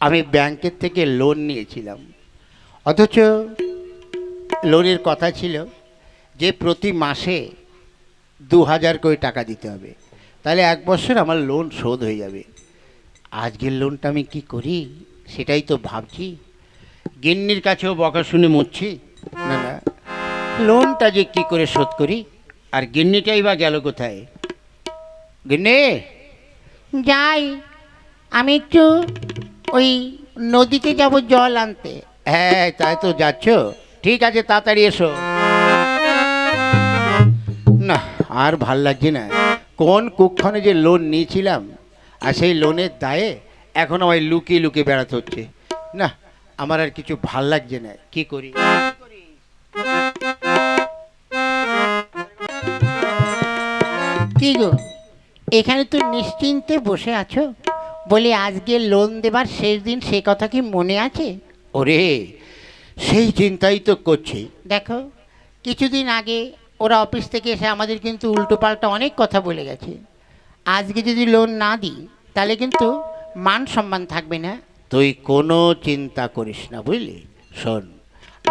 আমি ব্যাংকের থেকে লোন নিয়েছিলাম। অথচ লোনের কথা ছিল যে প্রতি মাসে দু হাজার করে টাকা দিতে হবে। তাহলে এক বছর আমার লোন শোধ হয়ে যাবে। আজকের লোনটা আমি কি করি? সেটাই তো ভাবছি। গিন্নির কাছেও বকা শুনে মরছি। না না লোনটা যে কি করে শোধ করি? আর গিন্নিটাই বা গেল কোথায়? গিন্নি? যাই, আমি একটু ওই নদীতে যাব জল আনতে। হ্যাঁ তাই তো যাচ্ছ। ঠিক আছে তাড়াতাড়ি এসো। না আর ভালো লাগছে না। কোন কুক্ষণে যে লোন নিয়েছিলাম আর সেই লোনের দায়ে এখন আমায় লুকিয়ে লুকিয়ে বেড়াতে হচ্ছে। না আমার আর কিছু ভালো লাগছে না। কি করি? কি গো এখানে তো নিশ্চিন্তে বসে আছো? বলে আজকে লোন দেবার শেষ দিন সে কথা কি মনে আছে? ওরে সেই চিন্তাই তো করছি। দেখো কিছুদিন আগে ওরা অফিস থেকে এসে আমাদের কিন্তু উল্টোপাল্টা অনেক কথা বলে গেছে। আজকে যদি লোন না দিই তাহলে কিন্তু মান সম্মান থাকবে না। তুই কোনো চিন্তা করিস না বুঝলি? শোন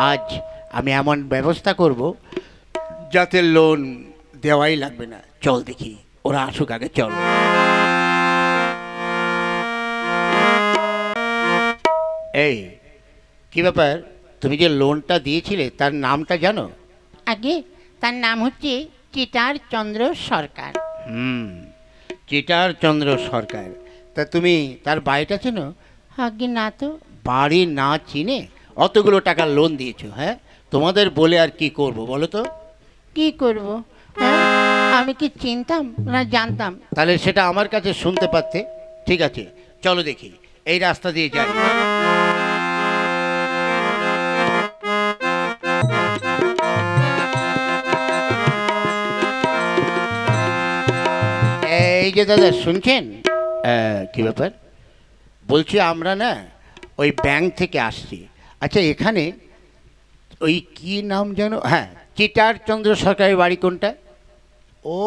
আজ আমি এমন ব্যবস্থা করব যাতে লোন দেওয়াই লাগবে না। চল দেখি ওরা আসুক আগে চল। এই কি ব্যাপার? তুমি যে লোনটা দিয়েছিলে তার নামটা জানো? আগে তার নাম হচ্ছে চিটার চন্দ্র সরকার। হুম চিটার চন্দ্র সরকার। তা তুমি তার বাড়িটা চেনো? আগে না তো। বাড়ি না চিনে অতগুলো টাকা লোন দিয়েছ হ্যাঁ? তোমাদের বলে আর কি করব বলো তো? কি করব? হ্যাঁ আমি কি চিনতাম না জানতাম? তাহলে সেটা আমার কাছে শুনতে পারতে। ঠিক আছে চলো দেখি। এই রাস্তা দিয়ে যাই। যে দাদা শুনছেন? কি ব্যাপার? বলছি আমরা না ওই ব্যাংক থেকে আসছি। আচ্ছা এখানে ওই কি নাম যেন? হ্যাঁ চিটার চন্দ্র সরকারের বাড়ি কোনটা? ও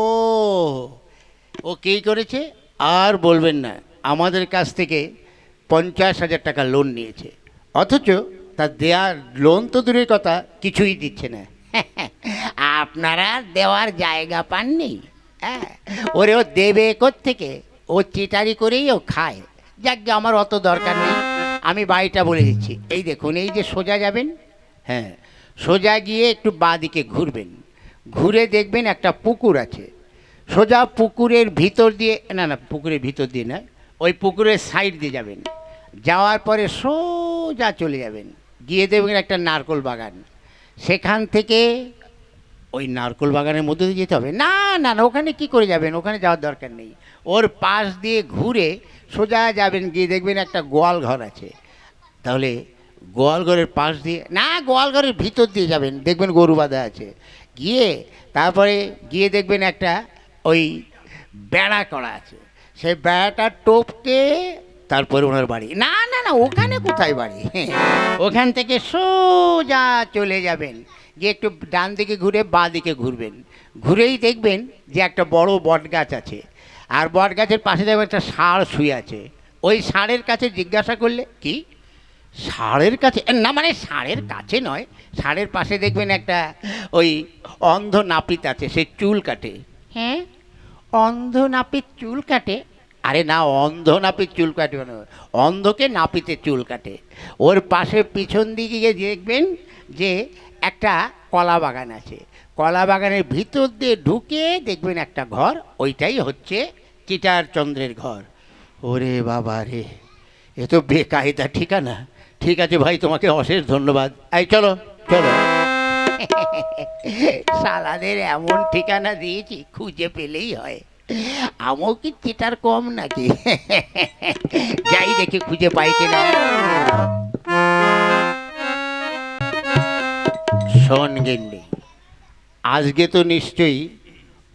ও কী করেছে? আর বলবেন না আমাদের কাছ থেকে পঞ্চাশ হাজার টাকা লোন নিয়েছে। অথচ তার দেওয়ার লোন তো দূরের কথা কিছুই দিচ্ছে না। আপনারা দেওয়ার জায়গা পাননি? ওরে ও দেবে থেকে ও চিটারি করেই ও খায়। যাক গে, আমার অত দরকার নেই। আমি বাড়িটা বলে দিচ্ছি। এই দেখুন এই যে সোজা যাবেন হ্যাঁ সোজা গিয়ে একটু বাঁ দিকে ঘুরবেন। ঘুরে দেখবেন একটা পুকুর আছে। সোজা পুকুরের ভিতর দিয়ে না না পুকুরের ভিতর দিয়ে না ওই পুকুরের সাইড দিয়ে যাবেন। যাওয়ার পরে সোজা চলে যাবেন। গিয়ে দেখবেন একটা নারকোল বাগান। সেখান থেকে ওই নারকোল বাগানের মধ্যে দিয়ে যেতে হবে। না না না, ওখানে কি করে যাবেন? ওখানে যাওয়ার দরকার নেই। ওর পাশ দিয়ে ঘুরে সোজা যাবেন, গিয়ে দেখবেন একটা গোয়াল ঘর আছে। তাহলে গোয়াল ঘরের পাশ দিয়ে, না, গোয়াল ঘরের ভিতর দিয়ে যাবেন, দেখবেন গরু বাঁধা আছে। গিয়ে তারপরে গিয়ে দেখবেন একটা ওই বেড়া করা আছে। সেই বেড়াটা টোপকে তারপরে ওনার বাড়ি। না না না, ওখানে কোথায় বাড়ি? ওখান থেকে সোজা চলে যাবেন। গিয়ে একটু ডান দিকে ঘুরে বাঁ দিকে ঘুরবেন। ঘুরেই দেখবেন যে একটা বড় বট গাছ আছে। আর বট গাছের পাশে দেখবেন একটা ষাঁড় শুয়ে আছে। ওই ষাঁড়ের কাছে জিজ্ঞাসা করলে কি? ষাঁড়ের কাছে? না মানে ষাঁড়ের কাছে নয়। ষাঁড়ের পাশে দেখবেন একটা ওই অন্ধ নাপিত আছে সে চুল কাটে। হ্যাঁ? অন্ধ নাপিত চুল কাটে? আরে না অন্ধ নাপিত চুল কাটে না অন্ধকে নাপিতে চুল কাটে। ওর পাশে পিছন দিকে গিয়ে দেখবেন যে একটা কলা বাগান আছে। কলা বাগানের ভিতর দিয়ে ঢুকে দেখবেন একটা ঘর, ওইটাই হচ্ছে চিটার চন্দ্রের ঘর। ওরে বাবা রে, এ তো বেকায়দা ঠিকানা। ঠিক আছে ভাই, তোমাকে অশেষ ধন্যবাদ। এই, চলো চলো। সালাদের এমন ঠিকানা দিয়েছি, খুঁজে পেলেই হয়। আমও কি চিটার কম নাকি? যাই দেখি, খুঁজে পাই কিনা। শোন গেন্ডি আজকে তো নিশ্চয়ই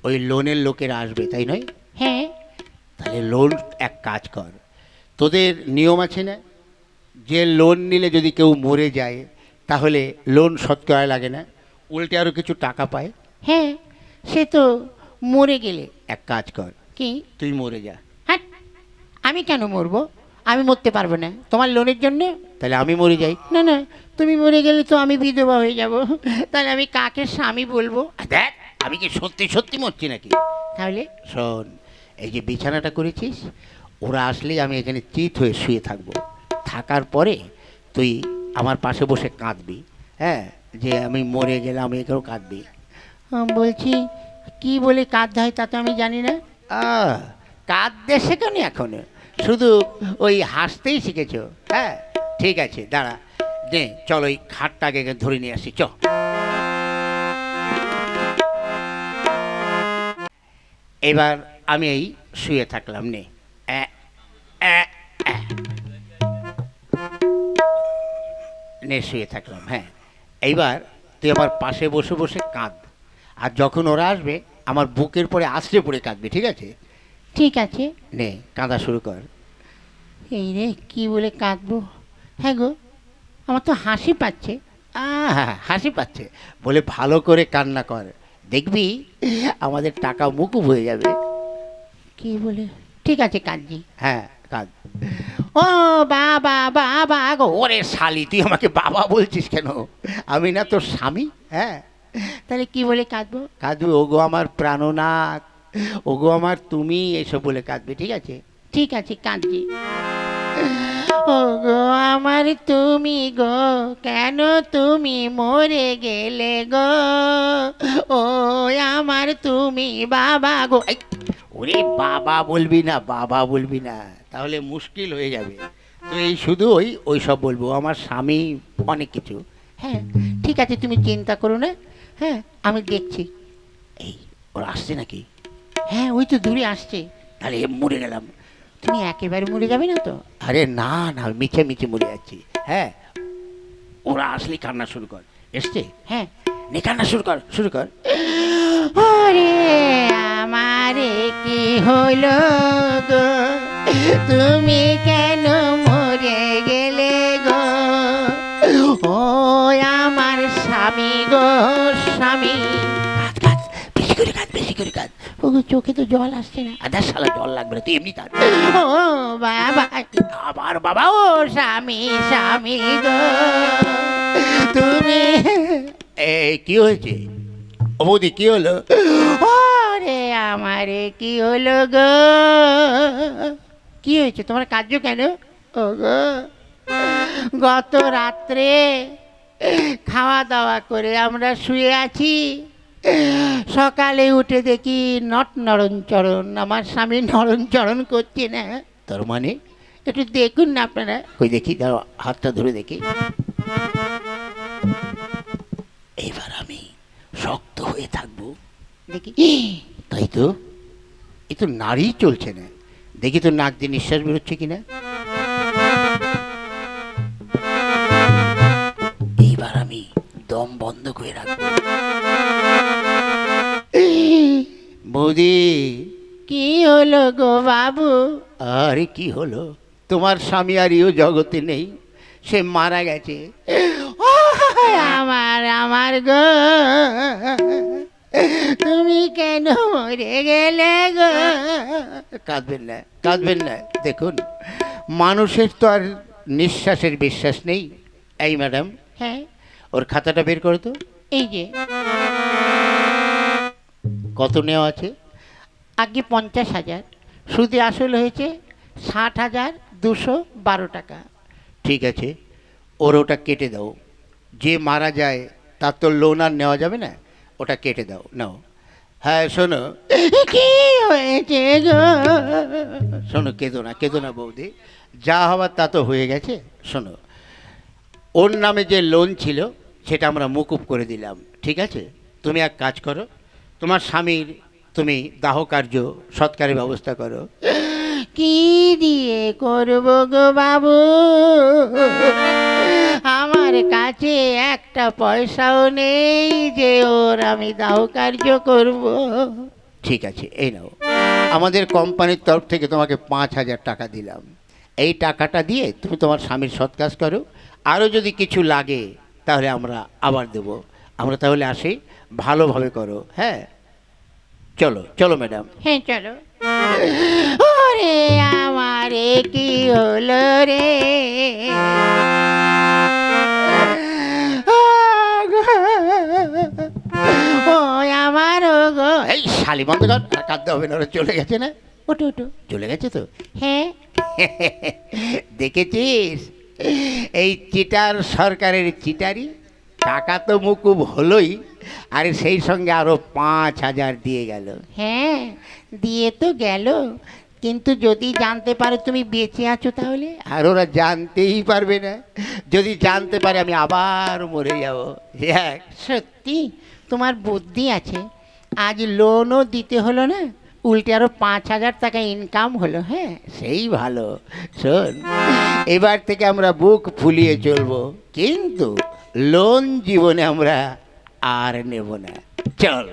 ওই লোনের লোকের আসবে তাই নয়? হ্যাঁ। তাহলে লোন এক কাজ কর। তোদের নিয়ম আছে না? যে লোন নিলে যদি কেউ মরে যায় তাহলে লোন শোধ করা লাগে না? উল্টে আরও কিছু টাকা পায়? হ্যাঁ সে তো মরে গেলে। এক কাজ কর। কি? তুই মরে যা। হ্যাঁ আমি কেন মরবো? আমি মরতে পারব না। তোমার লোনের জন্য? তাহলে আমি মরে যাই। না না তুমি মরে গেলে তো আমি বিধবা হয়ে যাব। তাহলে আমি কাকে স্বামী বলব? দেখ আমি কি সত্যি সত্যি মরছি নাকি? তাহলে? শোন এই যে বিছানাটা করেছিস ওরা আসলেই আমি এখানে চিত হয়ে শুয়ে থাকব। থাকার পরে তুই আমার পাশে বসে কাঁদবি হ্যাঁ? যে আমি মরে গেলাম এখানেও কাঁদবি। বলছি কি বলে কাঁদতে হয় তা তো আমি জানি না। কাঁদতে শেখনি এখনও? শুধু ওই হাসতেই শিখেছ হ্যাঁ? ঠিক আছে দাঁড়া। নে চল ওই খাটটাকে এখানে ধরে নিয়ে আসি চ। এবার আমি এই শুয়ে থাকলাম নে। নে শুয়ে থাকলাম হ্যাঁ। এইবার তুই আমার পাশে বসে বসে কাঁদ। আর যখন ওরা আসবে আমার বুকের পরে আশ্রে পড়ে কাঁদবে ঠিক আছে? ঠিক আছে। নে কাঁদা শুরু কর। এই রে কি বলে কাঁদবো? হ্যাঁ গো। আমার তো হাসি পাচ্ছে। হাসি পাচ্ছে। বলে ভালো করে কান্না কর। দেখবি আমাদের টাকা মুকুব হয়ে যাবে। কি বলে? ঠিক আছে কাঁদজি হ্যাঁ কাঁদ। ও বাবা বাবা গো। ওরে শালি তুই আমাকে বাবা বলছিস কেন? আমি না তোর স্বামী হ্যাঁ? তাহলে কি বলে কাঁদবো? কাঁদবি ওগো আমার প্রাণনাথ। ওগো আমার তুমি এসব বলে কাঁদবে ঠিক আছে? ঠিক আছে কাঁদজি ও গো আমার তুমি গো, কেন তুমি মরে গেলে গো? ও, আমার তুমি বাবা গো। ওরে বাবা বলবি না, বাবা বলবি না, তাহলে মুশকিল হয়ে যাবে। তো এই শুধু ওই ওই সব বলব, আমার স্বামী অনেক কিছু। হ্যাঁ ঠিক আছে, তুমি চিন্তা করো না। হ্যাঁ আমি দেখছি। এই, ওরা আসছে নাকি? হ্যাঁ ওই তো দূরে আসছে। তাহলে মরে গেলাম। তুমি একেবারে মরে যাবে না তো? আরে না না মিছে মিছে মরে যাচ্ছি। হ্যাঁ ওরা আসলে কান্না শুরু কর। এসছে? হ্যাঁ। নে কান্না শুরু কর শুরু কর। ওরে আমারে কি হলো গো? তুমি কেন মরে গেলে গো? ও আমার স্বামী গো স্বামী। কাঁদ কাঁদ বেশি করে কাঁদ বেশি করে কাঁদ। ও গো, চোখে তো জল আসছে না। আদার শালা জল লাগবে না তুই এমনি কাঁদ ও বাবা আমার বাবা ও স্বামী স্বামী গো। তুমি এই কি হয়েছে? ও বৌদি কি হলো? ওরে আমারে কি হলো গো? কি হয়েছে? তোমার কার্য কেন? ও গো গত রাত্রে খাওয়া দাওয়া করে আমরা শুয়ে আছি। সকালে উঠে দেখি নট নরণ চরণ আমার স্বামী নরণ চরণ করছে না। তোর মানে? একটু দেখুন না আপনারা। ওই দেখি দাঁড়া হাতটা ধরে দেখি। এবার আমি শক্ত হয়ে থাকব। দেখি। তাই তো? এ তো নারী চলছে না। দেখি তো নাক দিয়ে নিঃশ্বাস বেরোচ্ছে কিনা। দম বন্ধ করে রাখব। বৌদি। কি হলো গো বাবু? আরে কি হলো? তোমার স্বামী আর ইও জগতে নেই সে মারা গেছে। আমার আমার গো। তুমি কেন মরে গেলে গো? কাঁদবেন না কাঁদবেন না। দেখুন মানুষের তো আর নিঃশ্বাসের বিশ্বাস নেই। এই ম্যাডাম হ্যাঁ? ওর খাতাটা বের করো তো। এই যে। কত নেওয়া আছে? আগে পঞ্চাশ হাজার। সুদে আসল হয়েছে ষাট হাজার দুশো বারো টাকা। ঠিক আছে ওর ওটা কেটে দাও। যে মারা যায় তার তো লোন আর নেওয়া যাবে না ওটা কেটে দাও নাও। হ্যাঁ শোনো। কি হয়েছে শোনো কেঁদো না কেঁদো না বৌদি। যা হওয়ার তা তো হয়ে গেছে শোনো। ওর নামে যে লোন ছিল সেটা আমরা মুকুব করে দিলাম। ঠিক আছে? তুমি এক কাজ করো তোমার স্বামীর তুমি দাহ কার্য সৎকারের ব্যবস্থা করো। কি দিয়ে করব গো বাবু? আমার কাছে একটা পয়সাও নেই যে ওর আমি দাহ কার্য করব। ঠিক আছে এই নাও। আমাদের কোম্পানির তরফ থেকে তোমাকে পাঁচ হাজার টাকা দিলাম। এই টাকাটা দিয়ে তুমি তোমার স্বামীর সৎ কাজ করো। আরও যদি কিছু লাগে তাহলে আমরা আবার দেব। আমরা তাহলে আসি। ভালোভাবে করো হ্যাঁ? চলো চলো ম্যাডাম। হ্যাঁ চলো। ওরে আমার কি হলো রে? ও আমার গো এই শালি বন্ধ কর আর কাঁদতে হবে না ওরা চলে গেছে না? ওটো ওটো চলে গেছে তো? হ্যাঁ। দেখেছিস? এই চিটার সরকারের চিটারি টাকা তো মুকুব হলোই আর সেই সঙ্গে আরও পাঁচ হাজার দিয়ে গেল। হ্যাঁ দিয়ে তো গেল। কিন্তু যদি জানতে পারে তুমি বেঁচে আছো তাহলে? আর ওরা জানতেই পারবে না। যদি জানতে পারে আমি আবার মরে যাব। এক সত্যি? তোমার বুদ্ধি আছে। আজ লোনও দিতে হলো না? উল্টে আরও পাঁচ হাজার টাকা ইনকাম হলো হ্যাঁ? সেই ভালো। শোন, এবার থেকে আমরা বুক ফুলিয়ে চলবো। কিন্তু লোন জীবনে আমরা আর নেব না। চল।